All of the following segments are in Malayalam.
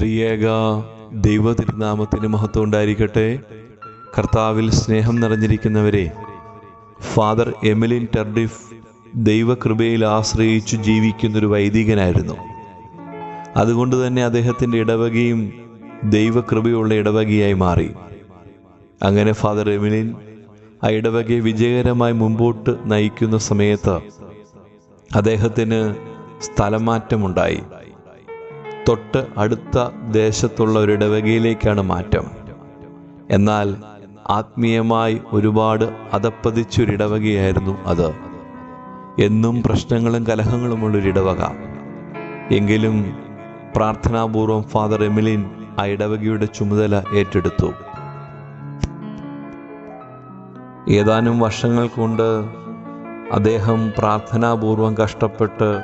ത്രിയേക ദൈവ തിരുനാമത്തിന് മഹത്വം ഉണ്ടായിരിക്കട്ടെ. കർത്താവിൽ സ്നേഹം നിറഞ്ഞിരിക്കുന്നവരെ ഫാദർ എമിലിൻ ടെർഡിഫ് ദൈവകൃപയിൽ ആശ്രയിച്ചു ജീവിക്കുന്നൊരു വൈദികനായിരുന്നു. അതുകൊണ്ട് തന്നെ അദ്ദേഹത്തിന്റെ ഇടവകയും ദൈവകൃപയുള്ള ഇടവകയായി മാറി. അങ്ങനെ ഫാദർ എമിലിൻ ആ ഇടവകയെ വിജയകരമായി മുമ്പോട്ട് നയിക്കുന്ന സമയത്ത് അദ്ദേഹത്തിന് സ്ഥലമാറ്റമുണ്ടായി. തൊട്ട് അടുത്ത ദേശത്തുള്ള ഒരു ഇടവകയിലേക്കാണ് മാറ്റം. എന്നാൽ ആത്മീയമായി ഒരുപാട് അതപ്പതിച്ചൊരു ഇടവകയായിരുന്നു അത്. എന്നും പ്രശ്നങ്ങളും കലഹങ്ങളുമുള്ളൊരു ഇടവക. എങ്കിലും പ്രാർത്ഥനാപൂർവം ഫാദർ എമിലിൻ ആ ഇടവകയുടെ ചുമതല ഏറ്റെടുത്തു. ഏതാനും വർഷങ്ങൾ കൊണ്ട് അദ്ദേഹം പ്രാർത്ഥനാപൂർവം കഷ്ടപ്പെട്ട്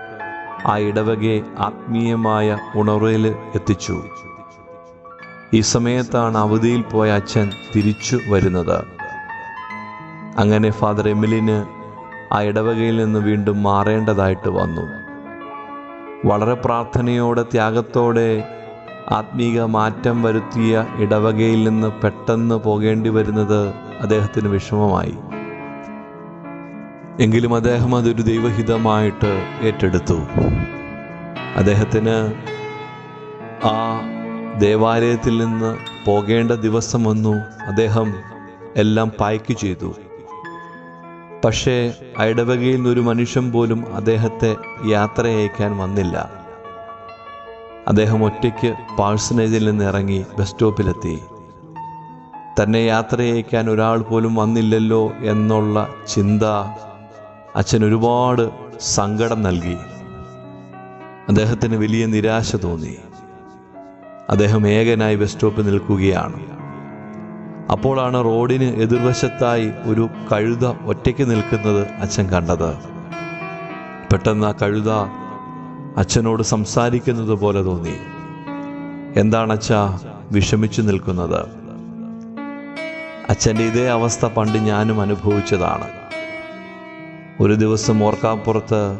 ആ ഇടവകയെ ആത്മീയമായ ഉണർവയിൽ എത്തിച്ചു. ഈ സമയത്താണ് അവധിയിൽ പോയ അച്ഛൻ തിരിച്ചു വരുന്നത്. അങ്ങനെ ഫാദർ എമിലിന് ആ ഇടവകയിൽ നിന്ന് വീണ്ടും മാറേണ്ടതായിട്ട് വന്നു. വളരെ പ്രാർത്ഥനയോടെ ത്യാഗത്തോടെ ആത്മീക മാറ്റം വരുത്തിയ ഇടവകയിൽ നിന്ന് പെട്ടെന്ന് പോകേണ്ടി വരുന്നത് അദ്ദേഹത്തിന് വിഷമമായി. എങ്കിലും അദ്ദേഹം അതൊരു ദൈവഹിതമായിട്ട് ഏറ്റെടുത്തു. അദ്ദേഹത്തിന് ആ ദേവാലയത്തിൽ നിന്ന് പോകേണ്ട ദിവസം വന്നു. അദ്ദേഹം എല്ലാം പായ്ക്ക് ചെയ്തു. പക്ഷേ ഇടവകയിൽ നിന്നൊരു മനുഷ്യൻ പോലും അദ്ദേഹത്തെ യാത്ര അയക്കാൻ വന്നില്ല. അദ്ദേഹം ഒറ്റയ്ക്ക് പാഴ്സനേജിൽ നിന്ന് ഇറങ്ങി ബസ് സ്റ്റോപ്പിലെത്തി. തന്നെ യാത്ര അയക്കാൻ ഒരാൾ പോലും വന്നില്ലല്ലോ എന്നുള്ള ചിന്ത അച്ഛൻ ഒരുപാട് സങ്കടം നൽകി. അദ്ദേഹത്തിന് വലിയ നിരാശ തോന്നി. അദ്ദേഹം ഏകനായി ബസ് സ്റ്റോപ്പിൽ നിൽക്കുകയാണ്. അപ്പോഴാണ് റോഡിന് എതിർവശത്തായി ഒരു കഴുത ഒറ്റയ്ക്ക് നിൽക്കുന്നത് അച്ഛൻ കണ്ടത്. പെട്ടെന്ന് ആ കഴുത അച്ഛനോട് സംസാരിക്കുന്നത് പോലെ തോന്നി. എന്താണ് അച്ഛ വിഷമിച്ചു നിൽക്കുന്നത്? അച്ഛന്റെ ഇതേ അവസ്ഥ പണ്ട് ഞാനും അനുഭവിച്ചതാണ്. ഒരു ദിവസം ഓർക്കാപ്പുറത്ത്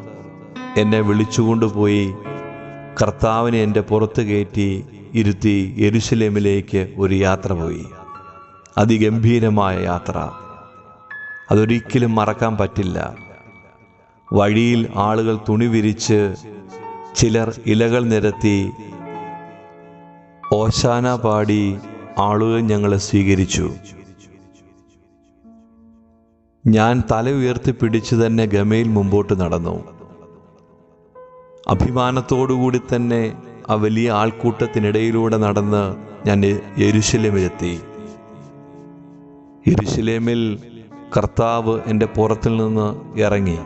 എന്നെ വിളിച്ചുകൊണ്ടുപോയി കർത്താവിനെ എന്റെ പുറത്ത് കയറ്റി ഇരുത്തി എരുശലേമിലേക്ക് ഒരു യാത്ര പോയി. അതിഗംഭീരമായ യാത്ര. അതൊരിക്കലും മറക്കാൻ പറ്റില്ല. വഴിയിൽ ആളുകൾ തുണി വിരിച്ച് ചിലർ ഇലകൾ നിരത്തി ഓശാന പാടി ആളുകൾ ഞങ്ങളെ സ്വീകരിച്ചു. ഞാൻ തല ഉയർത്തി പിടിച്ചു തന്നെ ഗമയിൽ മുമ്പോട്ട് നടന്നു. അഭിമാനത്തോടുകൂടി തന്നെ ആ വലിയ ആൾക്കൂട്ടത്തിനിടയിലൂടെ നടന്ന് ഞാൻ യെരുശലേമിലെത്തി. യെരുശലേമിൽ കർത്താവ് എന്റെ പുറത്തിൽ നിന്ന് ഇറങ്ങി.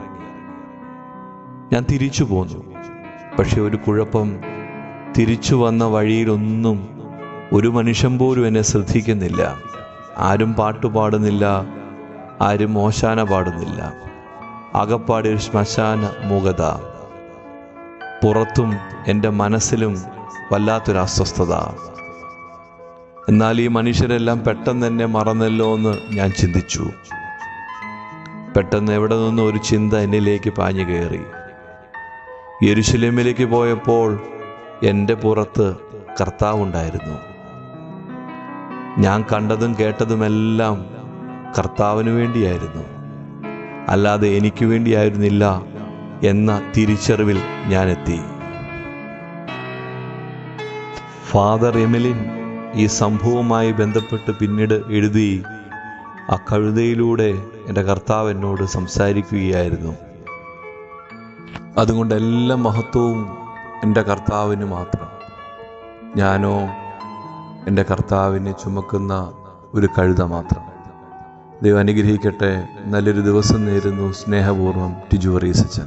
ഞാൻ തിരിച്ചു പോന്നു. പക്ഷെ ഒരു കുഴപ്പം തിരിച്ചു വന്ന വഴിയിലൊന്നും ഒരു മനുഷ്യൻ പോലും എന്നെ ശ്രദ്ധിക്കുന്നില്ല. ആരും പാട്ട് പാടുന്നില്ല ആരും മോശാന പാടുന്നില്ല. അകപ്പാടി ശ്മശാന മൂകത. പുറത്തും എന്റെ മനസ്സിലും വല്ലാത്തൊരു അസ്വസ്ഥത എന്നാൽ ഈ മനുഷ്യരെല്ലാം പെട്ടെന്ന് എന്നെ മറന്നല്ലോ എന്ന് ഞാൻ ചിന്തിച്ചു. പെട്ടെന്ന് എവിടെ നിന്നും ഒരു ചിന്ത എന്നിലേക്ക് പാഞ്ഞു കയറി. യെരുശലേമിലേക്ക് പോയപ്പോൾ എന്റെ പുറത്ത് കർത്താവുണ്ടായിരുന്നു. ഞാൻ കണ്ടതും കേട്ടതുമെല്ലാം കർത്താവിന് വേണ്ടിയായിരുന്നു. അല്ലാതെ എനിക്ക് വേണ്ടിയായിരുന്നില്ല എന്ന തിരിച്ചറിവിൽ ഞാൻ എത്തി ഫാദർ എമിലിൻ ഈ സംഭവവുമായി ബന്ധപ്പെട്ട് പിന്നീട് എഴുതി ആ കഴുതയിലൂടെ എന്റെ കർത്താവ് എന്നോട് സംസാരിക്കുകയായിരുന്നു. അതുകൊണ്ട് എല്ലാ മഹത്വവും എന്റെ കർത്താവിന് മാത്രം. ഞാനോ എന്റെ കർത്താവിനെ ചുമക്കുന്ന ഒരു കഴുത മാത്രം. ദൈവം അനുഗ്രഹിക്കട്ടെ. നല്ലൊരു ദിവസം നേരുന്നു. സ്നേഹപൂർവം ടിജു റീസച്ചൻ